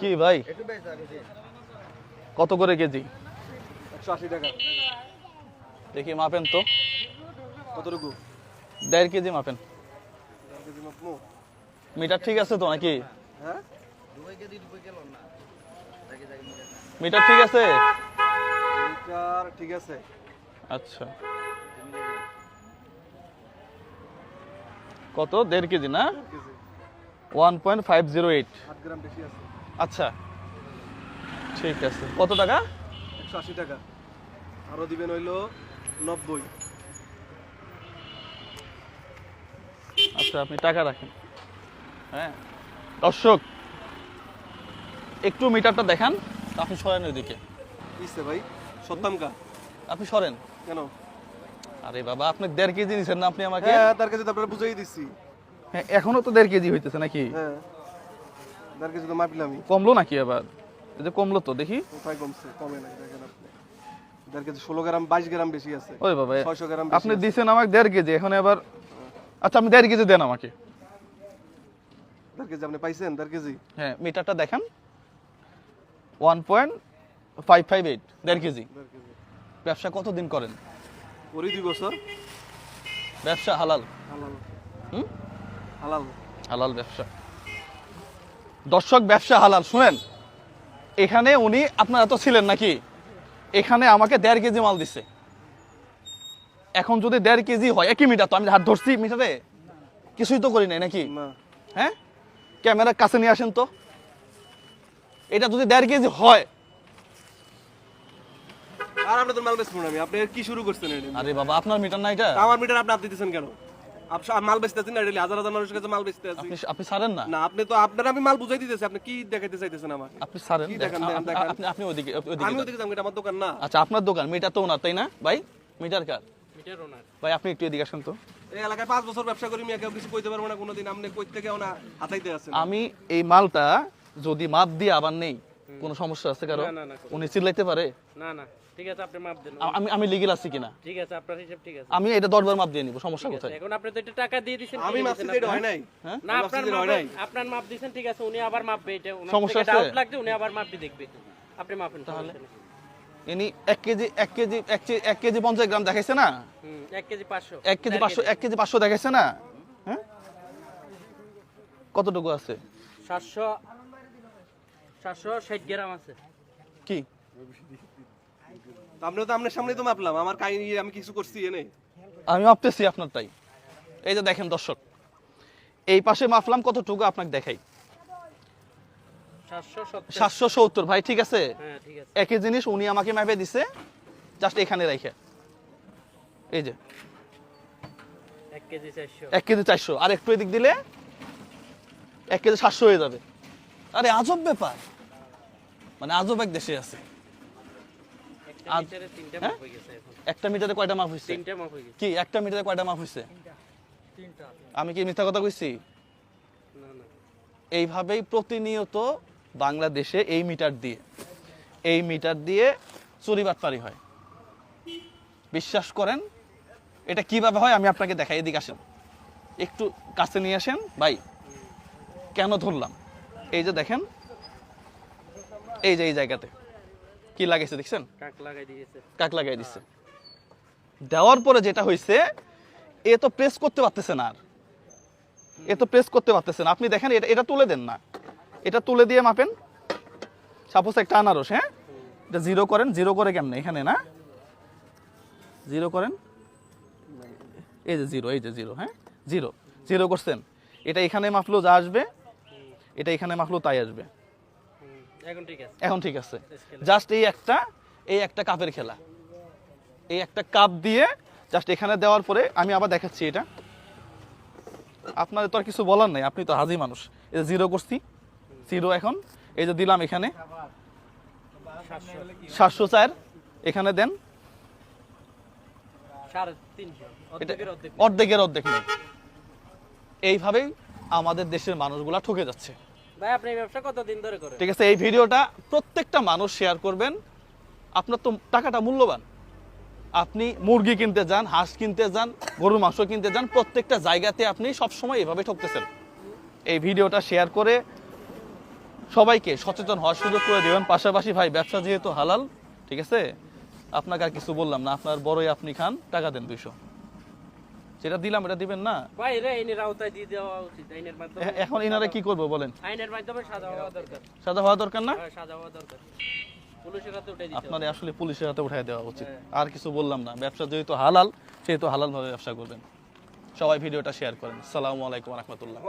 কি ভাই? কত করে কেজি? একশো আশি টাকা। দেখি মাপেন তো। কতটুকু? দেড় কেজি মাপেন? মিটার ঠিক আছে তো নাকি? হ্যাঁ? মিটার ঠিক আছে? লিটার ঠিক আছে। আচ্ছা। কত? দেড় কেজি না? One point five zero eight. আট গ্রাম বেশি আছে। আচ্ছা ঠিক আছে। কত টাকা? একশো আশি টাকা। আরও দিবেন হইল নব্বই। আচ্ছা আপনি টাকা রাখেন। হ্যাঁ। দর্শক একটু মিটারটা দেখান। আপনি সরেন ওইদিকে। কিসে ভাই সত্তম কা। আপনি সরেন। কেন? আরে বাবা আপনি দেড় কেজি নিছেন না আপনি আমাকে? হ্যাঁ তার কাছে আপনারা বুঝাই দিচ্ছি এখনও তো দেড় কেজি হইতেছে নাকি? হ্যাঁ। তার কাছে তো কমলো নাকি আবার? কমলো তো দেখি। কোথায় কমছে? কমে নাই দেখেন আপনি। তার কাছে ষোলো গ্রাম বাইশ গ্রাম বেশি আছে। ওই বাবা ছয়শো গ্রাম আপনি দিছেন আমাকে দেড় কেজি এখন আবার আচ্ছা আপনি দেড় কেজি দেন আমাকে। কেজি আপনি পাইছেন তার কেজি? হ্যাঁ মিটারটা দেখান। One point five five eight দেড় কেজি। ব্যবসা কতদিন করেন? ওরই দুই বছর। ব্যবসা হালাল। হালাল। হুম? হালাল। হালাল ব্যবসা। দর্শক ব্যবসা হালাল শুনেন। এখানে উনি আপনারা তো ছিলেন নাকি? এখানে আমাকে দেড় কেজি মাল দিছে। এখন যদি দেড় কেজি হয় একই মিটার তো আমি হাত ধরছি মিটারে? কিছুই তো করি নাই নাকি? হ্যাঁ? ক্যামেরার কাছে নিয়ে আসেন তো। এটা যদি দেড় কেজি হয়। আর আপনাদের মাল বেচবো না আমি। আপনি কি শুরু করছেন আরে বাবা আপনার মিটার না এটা। আমার মিটার আপনি আপনি দিতেছেন কেন? মাল না ডেলি হাজার হাজার মানুষের কাছে মাল বেচতে আছি। আপনি আপনি ছাড়েন না? না আপনি তো আপনার আমি মাল বুঝাই দিতেছি আপনি কি দেখাইতে চাইতেছেন আমাকে? আপনি ছাড়েন কি দেখান, দেখান, আপনি- আপনি আপনি ওইদিকে ওইদিকে আমি যান। ওদিকে যাব এটা আমার দোকান না। আচ্ছা আপনার দোকান মিটার তো ওনার তাই না? ভাই মিটার কার? ভাই আপনি একটু এদিকে আসেন তো। এই এলাকায় পাঁচ বছর ব্যবসা করি মিয়া কেউ কিছু কইতে পারব না কোনোদিন। আপনি কই থেকে ওনা হাতাইতে আছেন। আমি এই মালটা যদি মাপ দিয়ে আবার নেই কোনো সমস্যা আছে কারও? উনি চিল্লাইতে পারে? না না ঠিক আছে আপনি মাপ দেন। আমি আমি লিগেল আছি কিনা? ঠিক আছে আপনার হিসাব ঠিক আছে। আমি এটা দশবার মাপ দিয়ে নিব সমস্যা কোথায়? এখন আপনি তো এটা টাকা দিয়ে দিয়েছেন আমি মাপছি যে এটা হয় নাই। হ্যাঁ? না আপনার হয় মাপ নাই। আপনার মাপ দিয়েছেন ঠিক আছে উনি আবার মাপবে এটা সমস্যা আছে? ডাউট লাগছে উনি আবার মাপটি দেখবে। আপনি মাপেন তাহলে? ইনি এক কেজি এক কেজি এক কেজি এক কেজি পঞ্চাশ গ্রাম দেখাইছে না? হুম এক কেজি পাঁচশো। এক কেজি পাঁচশো এক কেজি পাঁচশো দেখাইছে না? হ্যাঁ? কতটুকু আছে? সাতশো সাতশো ষাট গ্রাম আছে। কি? আপনি তো আপনার সামনেই তো মাপলাম আমার কাহিনী আমি কিছু করছি এনে আমি মাপতেছি আপনারটাই। এই যে দেখেন দর্শক এই পাশে মাপলাম কতটুকু আপনাকে দেখাই। সাতশো সত্তর ভাই ঠিক আছে? হ্যাঁ ঠিক আছে। একই জিনিস উনি আমাকে মাপে দিছে জাস্ট এখানে রাইখে এই যে। এক কেজি চারশো। এক কেজি চারশো আর একটু এদিক দিলে এক কেজি সাতশো হয়ে যাবে। আরে আজব ব্যাপার। মানে আজব এক দেশে আছে। একটা মিটারে হ্যাঁ? মিটারে কয়টা মাপ হয়েছে হয়ে কি একটা মিটারে কয়টা মাপ হয়েছে আমি কি মিথ্যা কথা কইছি? এইভাবেই প্রতিনিয়ত বাংলাদেশে এই মিটার দিয়ে এই মিটার দিয়ে চুরি বাটপারি হয়। বিশ্বাস করেন এটা কীভাবে হয় আমি আপনাকে দেখাই এদিকে আসেন। একটু কাছে নিয়ে আসেন ভাই কেন ধরলাম? এই যে দেখেন এই যে এই জায়গাতে। কি লাগাইছে দেখছেন? কাক লাগাই দিয়েছে। দিচ্ছে দেওয়ার পরে যেটা হয়েছে এ তো প্রেস করতে পারতেছে না আর। এ তো প্রেস করতে পারতেছে না। আপনি দেখেন এটা এটা তুলে দেন না। এটা তুলে দিয়ে মাপেন। সাপোজ একটা আনারস হ্যাঁ? এটা জিরো করেন। জিরো করে কেমনে? এখানে না? জিরো করেন। এই যে জিরো এই যে জিরো হ্যাঁ? জিরো জিরো করছেন। এটা এখানে মাপলো যা আসবে এটা এখানে মাপলো তাই আসবে। এখন ঠিক আছে। জাস্ট এই একটা এই একটা কাপের খেলা। এই একটা কাপ দিয়ে জাস্ট এখানে দেওয়ার পরে আমি আবার দেখাচ্ছি এটা। আপনাদের তো আর কিছু বলার নাই আপনি তো হাজি মানুষ। এই যে জিরো করছি জিরো এখন। এই যে দিলাম এখানে। সাতশো চার এখানে দেন। অর্ধেকের অর্ধেক নেই। এইভাবেই আমাদের দেশের মানুষগুলা ঠকে যাচ্ছে। ভাই, আপনি এই ব্যবসা কতদিন ধরে করেন? ঠিক আছে, এই ভিডিওটা প্রত্যেকটা মানুষ শেয়ার করবেন। আপনার তো টাকাটা মূল্যবান। আপনি মুরগি কিনতে যান, হাঁস কিনতে যান, গরুর মাংস কিনতে যান, প্রত্যেকটা জায়গাতে আপনি সবসময় এভাবে ঠকতেছেন। এই ভিডিওটা শেয়ার করে সবাইকে সচেতন হওয়ার সুযোগ করে দেবেন। পাশাপাশি ভাই, ব্যবসা যেহেতু হালাল, ঠিক আছে? আপনাকে আর কিছু বললাম না, আপনার বড়ই আপনি খান, টাকা দেন দুইশো। যেটা দিলাম এটা দিবেন না? ভাই রে আইনের আওতায় দিয়ে দেওয়া উচিত আইনের মাধ্যমে। এখন এনারা কি করব বলেন? আইনের মাধ্যমে সাজা হওয়া দরকার। সাদা হওয়া দরকার না? হ্যাঁ, সাজা হওয়া দরকার। আপনার আসলে পুলিশের হাতে উঠাই দেওয়া উচিত। হ্যাঁ। আর কিছু বললাম না। ব্যবসা যেহেতু হালাল সেহেতু হালাল ভাবে ব্যবসা করবেন। সবাই ভিডিওটা শেয়ার করেন। সালামু আলাইকুম রহমতুল্লাহ।